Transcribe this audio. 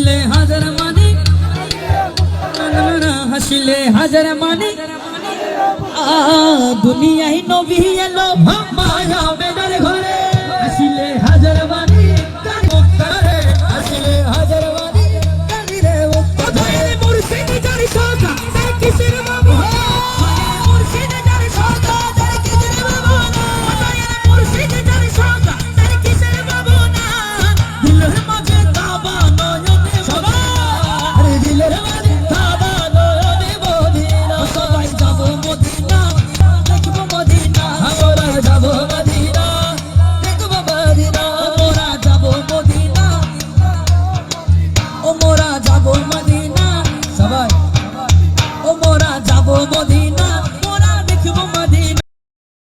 হাসিলে হাজার মানে হাসিলে হাজার মানে দুনিয়ায় নবী এলো মায়া বেদার ঘরে। হাসিলে হাজার মানে আমরা যাব মানে